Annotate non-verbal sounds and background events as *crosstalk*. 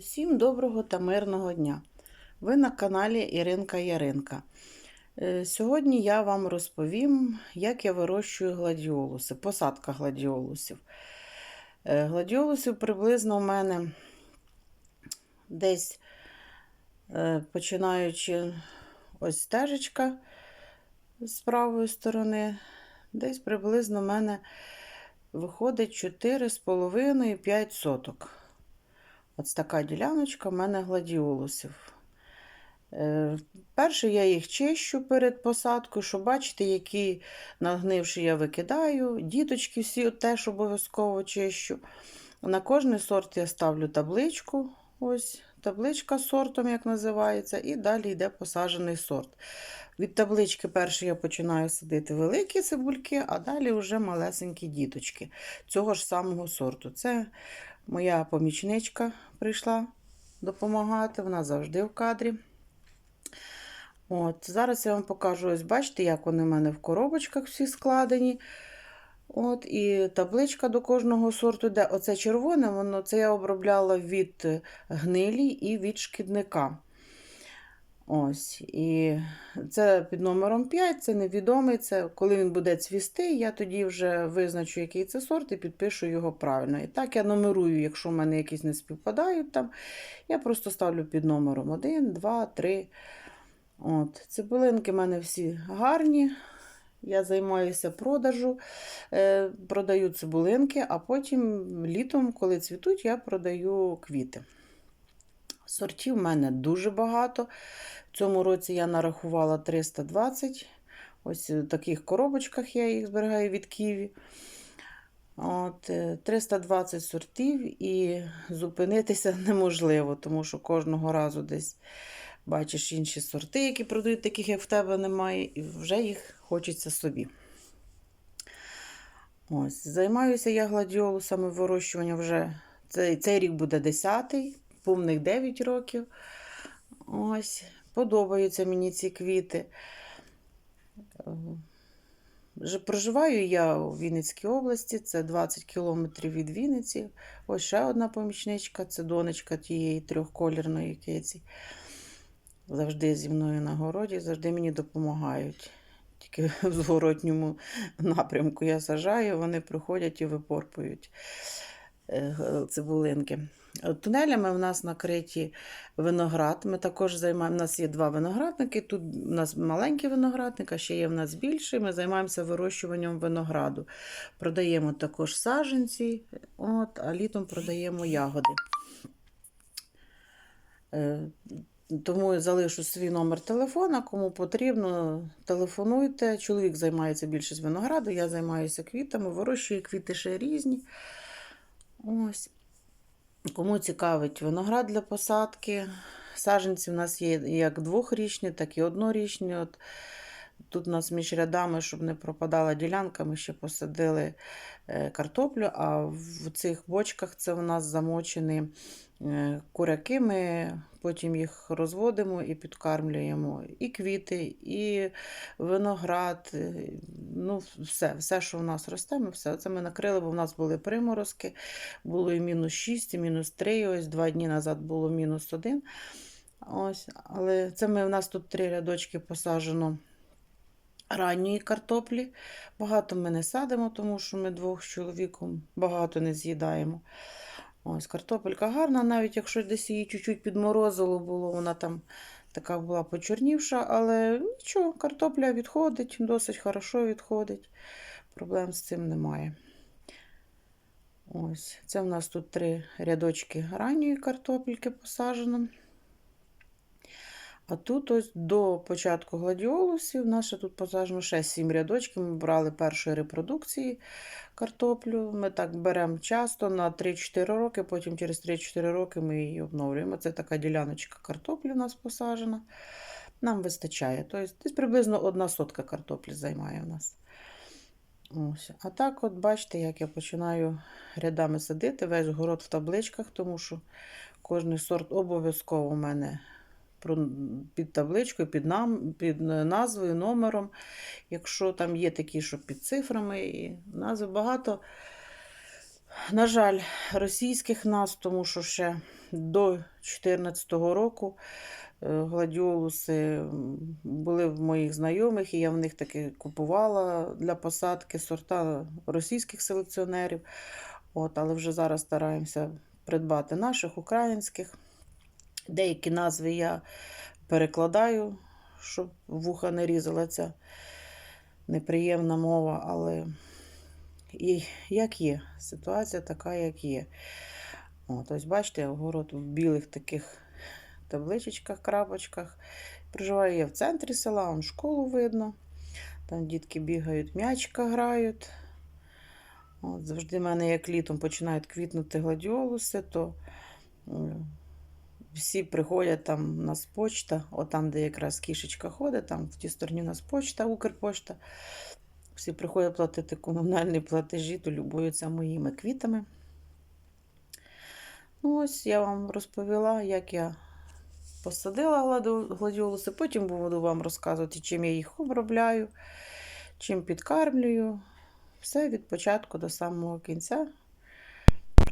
Усім доброго та мирного дня! Ви на каналі Іринка Яринка. Е, Сьогодні я вам розповім, як я вирощую гладіолуси, посадка гладіолусів. Е, Гладіолусів приблизно у мене десь е, починаючи ось стежечка з правої сторони, десь приблизно в мене виходить 4,5-5 соток. Ось така діляночка в мене гладіолусів. Е, перше я їх чищу перед посадкою, щоб бачити, які нагнивші я викидаю. Діточки всі теж обов'язково чищу. На кожний сорт я ставлю табличку. Ось табличка з сортом, як називається, і далі йде посаджений сорт. Від таблички перше я починаю садити великі цибульки, а далі вже малесенькі діточки цього ж самого сорту. Це моя помічничка прийшла допомагати, вона завжди в кадрі. От, Зараз я вам покажу, ось бачите, як вони в мене в коробочках всі складені. От, І табличка до кожного сорту де Оце червоне, воно це я обробляла від гнилі і від шкідника. Ось, І це під номером 5, це невідомий. Це коли він буде цвісти, я тоді вже визначу, який це сорт, і підпишу його правильно. І так я номерую, якщо в мене якісь не співпадають там, я просто ставлю під номером 1, 2, 3. От. Цибулинки в мене всі гарні. Я займаюся продажу, е, продаю цибулинки, а потім літом, коли цвітуть, я продаю квіти. Сортів в мене дуже багато. В цьому році я нарахувала 320. Ось в таких коробочках я їх зберігаю від Києві. От, 320 сортів і зупинитися *laughs* неможливо, тому що кожного разу десь бачиш інші сорти, які продають, таких, як в тебе немає, і вже їх хочеться собі. Ось, Займаюся я гладіолусами вирощування вже цей, цей рік буде 10-й, повних 9 років. Ось, Подобаються мені ці квіти. Проживаю я у Вінницькій області, це 20 кілометрів від Вінниці. Ось ще одна помічничка це донечка тієї трьохколірної киці. Завжди зі мною на городі, завжди мені допомагають. Тільки в зворотньому напрямку я сажаю, вони приходять і випорпують цибулинки. Тунелями в нас накриті виноград. Ми також займаємо. У нас є два виноградники. Тут у нас маленький виноградник, а ще є в нас більший. Ми займаємося вирощуванням винограду. Продаємо також саженці, от, а літом продаємо ягоди. Тому залишу свій номер телефона. Кому потрібно, телефонуйте. Чоловік займається більше з винограду, я займаюся квітами, вирощую квіти ще різні. Ось. Кому цікавить виноград для посадки. Саженці в нас є як двохрічні, так і однорічні. От Тут у нас між рядами, щоб не пропадала ділянка, ми ще посадили картоплю, а в цих бочках це у нас замочені куряки. Ми потім їх розводимо і підкармлюємо. І квіти, і виноград. Ну Все, все, що в нас росте, ми все це ми накрили, бо в нас були приморозки. Було і мінус 6, і мінус 3. Ось два дні назад було мінус 1. Ось, Але це ми, у нас тут три рядочки посаджено ранньої картоплі. Багато ми не садимо, тому що ми двох з чоловіком багато не з'їдаємо. Ось Картопелька гарна, навіть якщо десь її чуть-чуть підморозило було, вона там така була почорнівша, але нічого, картопля відходить, досить хорошо відходить. Проблем з цим немає. Ось, Це в нас тут три рядочки ранньої картопельки посаджено. А тут ось до початку гладіолусів, наше тут посаджено ще 7 рядочків. Ми брали першої репродукції картоплю. Ми так беремо часто на 3-4 роки, потім через 3-4 роки ми її обновлюємо. Це така діляночка картоплі у нас посаджена. Нам вистачає. Тобто Десь приблизно одна сотка картоплі займає у нас. Ось. А так, от бачите, як я починаю рядами садити, весь город в табличках, тому що кожний сорт обов'язково у мене під табличкою, під нам, під назвою, номером. Якщо там є такі, що під цифрами, і назви багато На жаль, російських нас, тому що ще до 2014 року е, гладіолуси були в моїх знайомих, і я в них таки купувала для посадки сорта російських селекціонерів. От, але вже зараз стараємося придбати наших українських. Деякі назви я перекладаю, щоб вуха не різала ця неприємна мова, але і як є. Ситуація така, як є. От, ось бачите, город в білих таких табличечках, крапочках. Проживаю я в центрі села, он школу видно. Там дітки бігають, м'ячка грають. От, завжди в мене, як літом починають квітнути гладіолуси, то всі приходять там у нас почта, отам, де якраз кішечка ходить, там в тій стороні у нас почта, Укрпошта. Всі приходять платити комунальні платежі, то любуються моїми квітами. Ну, ось я вам розповіла, як я посадила гладіолуси. Потім буду вам розказувати, чим я їх обробляю, чим підкармлюю. Все від початку до самого кінця.